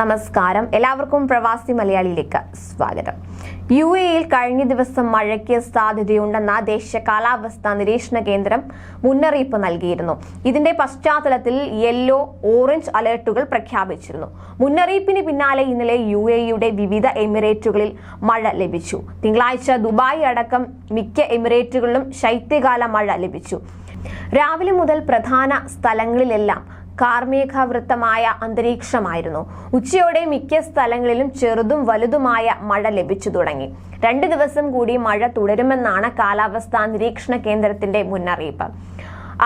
നമസ്കാരം. എല്ലാവർക്കും പ്രവാസി മലയാളിയിലേക്ക് സ്വാഗതം. യു എയിൽ കഴിഞ്ഞ ദിവസം മഴയ്ക്ക് സാധ്യതയുണ്ടെന്ന ദേശീയ കാലാവസ്ഥാ നിരീക്ഷണ കേന്ദ്രം മുന്നറിയിപ്പ് നൽകിയിരുന്നു. ഇതിന്റെ പശ്ചാത്തലത്തിൽ യെല്ലോ ഓറഞ്ച് അലർട്ടുകൾ പ്രഖ്യാപിച്ചിരുന്നു. മുന്നറിയിപ്പിന് പിന്നാലെ ഇന്നലെ യു എയുടെ വിവിധ എമിറേറ്റുകളിൽ മഴ ലഭിച്ചു. തിങ്കളാഴ്ച ദുബായ് അടക്കം മിക്ക എമിറേറ്റുകളിലും ശൈത്യകാല മഴ ലഭിച്ചു. രാവിലെ മുതൽ പ്രധാന സ്ഥലങ്ങളിലെല്ലാം കാർമേഘാവൃത്തമായ അന്തരീക്ഷമായിരുന്നു. ഉച്ചയോടെ മിക്ക സ്ഥലങ്ങളിലും ചെറുതും വലുതുമായ മഴ ലഭിച്ചു തുടങ്ങി. രണ്ട് ദിവസം കൂടി മഴ തുടരുമെന്നാണ് കാലാവസ്ഥാ നിരീക്ഷണ കേന്ദ്രത്തിന്റെ മുന്നറിയിപ്പ്.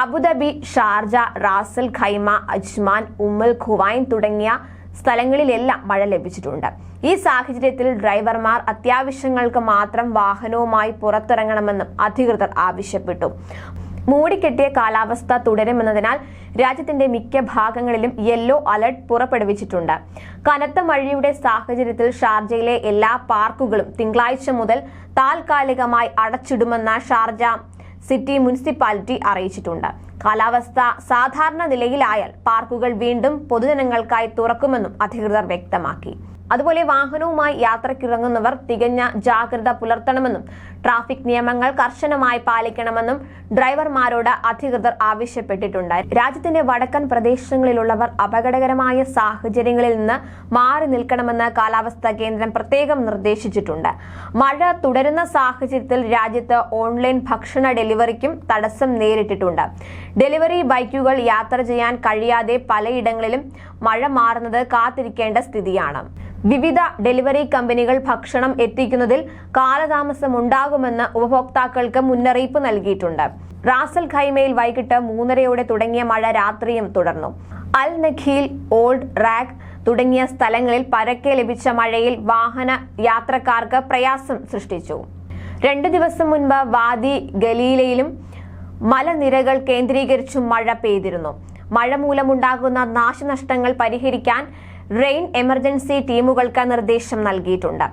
Abu Dhabi Sharjah Ras al Khaimah Ajman Umm al Quwain തുടങ്ങിയ സ്ഥലങ്ങളിലെല്ലാം മഴ ലഭിച്ചിട്ടുണ്ട്. ഈ സാഹചര്യത്തിൽ ഡ്രൈവർമാർ അത്യാവശ്യങ്ങൾക്ക് മാത്രം വാഹനവുമായി പുറത്തിറങ്ങണമെന്നും അധികൃതർ ആവശ്യപ്പെട്ടു. മൂടിക്കെട്ടിയ കാലാവസ്ഥ തുടരുമെന്നതിനാൽ രാജ്യത്തിന്റെ മിക്ക ഭാഗങ്ങളിലും യെല്ലോ അലർട്ട് പുറപ്പെടുവിച്ചിട്ടുണ്ട്. കനത്ത മഴയുടെ സാഹചര്യത്തിൽ ഷാർജയിലെ എല്ലാ പാർക്കുകളും തിങ്കളാഴ്ച മുതൽ താൽക്കാലികമായി അടച്ചിടുമെന്ന് ഷാർജ സിറ്റി മുനിസിപ്പാലിറ്റി അറിയിച്ചിട്ടുണ്ട്. കാലാവസ്ഥ സാധാരണ നിലയിലായാൽ പാർക്കുകൾ വീണ്ടും പൊതുജനങ്ങൾക്കായി തുറക്കുമെന്നും അധികൃതർ വ്യക്തമാക്കി. അതുപോലെ വാഹനവുമായി യാത്രക്കിറങ്ങുന്നവർ തികഞ്ഞ ജാഗ്രത പുലർത്തണമെന്നും ട്രാഫിക് നിയമങ്ങൾ കർശനമായി പാലിക്കണമെന്നും ഡ്രൈവർമാരോട് അധികൃതർ ആവശ്യപ്പെട്ടിട്ടുണ്ട്. രാജ്യത്തിന്റെ വടക്കൻ പ്രദേശങ്ങളിലുള്ളവർ അപകടകരമായ സാഹചര്യങ്ങളിൽ നിന്ന് മാറി നിൽക്കണമെന്ന് കാലാവസ്ഥാ കേന്ദ്രം പ്രത്യേകം നിർദ്ദേശിച്ചിട്ടുണ്ട്. മഴ തുടരുന്ന സാഹചര്യത്തിൽ രാജ്യത്ത് ഓൺലൈൻ ഭക്ഷണ ഡെലിവറിക്കും തടസ്സം നേരിട്ടിട്ടുണ്ട്. ഡെലിവറി ബൈക്കുകൾ യാത്ര ചെയ്യാൻ കഴിയാതെ പലയിടങ്ങളിലും മഴ മാറുന്നത് കാത്തിരിക്കേണ്ട സ്ഥിതിയാണ്. വിവിധ ഡെലിവറി കമ്പനികൾ ഭക്ഷണം എത്തിക്കുന്നതിൽ കാലതാമസം ഉണ്ടാകുമെന്ന് ഉപഭോക്താക്കൾക്ക് മുന്നറിയിപ്പ് നൽകിയിട്ടുണ്ട്. റാസൽ ഖൈമയിൽ വൈകിട്ട് മൂന്നരയോടെ തുടങ്ങിയ മഴ രാത്രിയും തുടർന്നു. അൽ നഖീൽ ഓൾഡ് റാഗ് തുടങ്ങിയ സ്ഥലങ്ങളിൽ പരക്കെ ലഭിച്ച മഴയിൽ വാഹന യാത്രക്കാർക്ക് പ്രയാസം സൃഷ്ടിച്ചു. രണ്ടു ദിവസം മുൻപ് വാദി ഗലീലയിലും മലനിരകൾ കേന്ദ്രീകരിച്ചും മഴ പെയ്തിരുന്നു. മഴ മൂലമുണ്ടാകുന്ന നാശനഷ്ടങ്ങൾ പരിഹരിക്കാൻ റെയിൻ എമർജൻസി ടീമുകൾക്ക് നിർദ്ദേശം നൽകിയിട്ടുണ്ട്.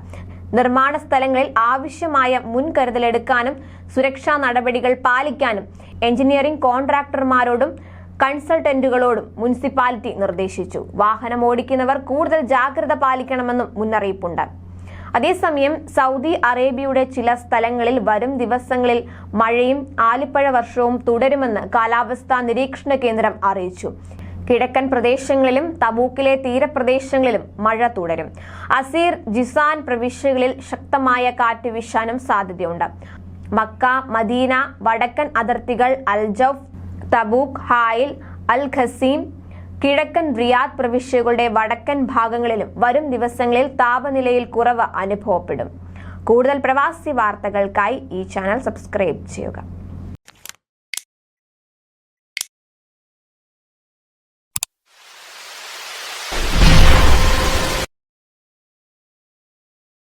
നിർമ്മാണ സ്ഥലങ്ങളിൽ ആവശ്യമായ മുൻകരുതലെടുക്കാനും സുരക്ഷാ നടപടികൾ പാലിക്കാനും എഞ്ചിനീയറിംഗ് കോൺട്രാക്ടർമാരോടും കൺസൾട്ടന്റുകളോടും മുനിസിപ്പാലിറ്റി നിർദ്ദേശിച്ചു. വാഹനം ഓടിക്കുന്നവർ കൂടുതൽ ജാഗ്രത പാലിക്കണമെന്നും മുന്നറിയിപ്പുണ്ട്. അതേസമയം സൗദി അറേബ്യയുടെ ചില സ്ഥലങ്ങളിൽ വരും ദിവസങ്ങളിൽ മഴയും ആലിപ്പഴ വർഷവും തുടരുമെന്ന് കാലാവസ്ഥാ നിരീക്ഷണ കേന്ദ്രം അറിയിച്ചു. കിഴക്കൻ പ്രദേശങ്ങളിലും തബൂക്കിലെ തീരപ്രദേശങ്ങളിലും മഴ തുടരും. അസീർ ജിസാൻ പ്രവിശ്യകളിൽ ശക്തമായ കാറ്റ് വീശാനും സാധ്യതയുണ്ട്. മക്ക മദീന വടക്കൻ അതിർത്തികൾ അൽജഫ് തബൂക്ക് ഹായിൽ അൽ ഖസീം കിഴക്കൻ റിയാദ് പ്രവിശ്യകളുടെ വടക്കൻ ഭാഗങ്ങളിലും വരും ദിവസങ്ങളിൽ താപനിലയിൽ കുറവ് അനുഭവപ്പെടും. കൂടുതൽ പ്രവാസി വാർത്തകൾക്കായി ഈ ചാനൽ സബ്സ്ക്രൈബ് ചെയ്യുക.